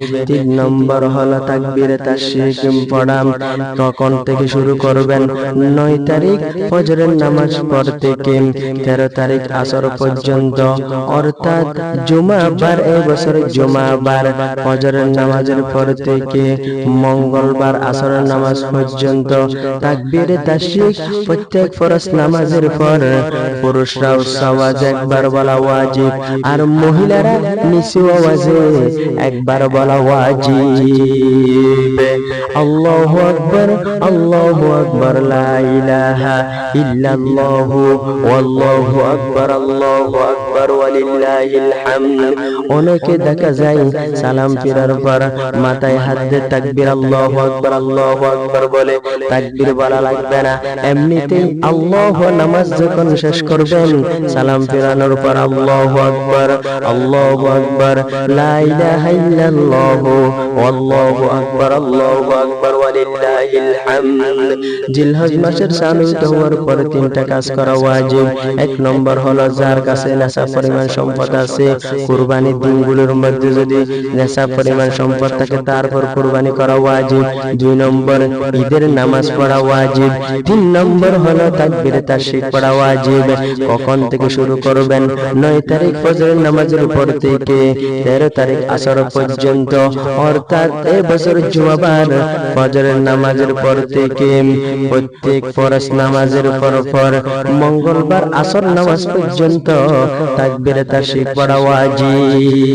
তিন নম্বর হলো তাকবীরে তাশরিক পড়া। কখন থেকে শুরু করবেন? নয় তারিখ ফজরের নামাজ পর থেকে। তেরো তারিখ আসর পর্যন্ত। অর্থাৎ জুমাবার এই বছর জুমাবার, ফজরের নামাজের পর থেকে মঙ্গলবার আসরের নামাজ পর্যন্ত। তাকবীরে তাশরিক প্রত্যেক ফরজ নামাজের পর। পুরুষরাও সওয়াজ, একবার বলা ওয়াজিব। আর মহিলারা নিচু আওয়াজে একবার বলা ওয়াজিব। আল্লাহু আকবার আল্লাহু আকবার লা ইলাহা ইল্লাল্লাহু ওয়াল্লাহু আকবার আল্লাহু আকবার ওয়ালিল্লাহিল হামদ অনেকে দেখা যায় সালাম ফিরার পর মাথায় হাত দিয়ে তাকবীর আল্লাহু আকবার আল্লাহু আকবার বলে, তাকবীর বলা লাগবে না। এমনিতেই আল্লাহ নামাজ যখন শেষ করবেন, সালাম ফিরানোর পর আল্লাহু আকবার আল্লাহু আকবার, লা ইলাহা ইল্লাল্লাহু, আল্লাহু আকবার, আল্লাহু আকবার ওয়ালিল্লাহিল হামদ জিলহজ মাসের সামিল হওয়ার তিনটা কাজ করা ওয়াজিব। এক নম্বর হলো যার কাছে নেশা পরিমাণ সম্পদ আছে, কুরবানির দিনগুলোর মধ্যে যদি নেশা পরিমাণ সম্পদ থাকে তারপর কুরবানি করা ওয়াজিব। দুই নম্বর, ঈদের নামাজ পড়া ওয়াজিব। তিন নম্বর হলো তাকবীরে তাশরিক পড়া ওয়াজিব। কখন থেকে শুরু করবেন? নয় তারিখ ফজরের নামাজের উপর থেকে তেরো তারিখ আসর পর্যন্ত। অর্থাৎ এ বছর জুমাবার ফজরের নামাজের পর থেকে, প্রত্যেক ফরজ নামাজের পর পর মঙ্গলবার আসর নামাজ পর্যন্ত তাকবীরে তাশরিক পড়া ওয়াজিব।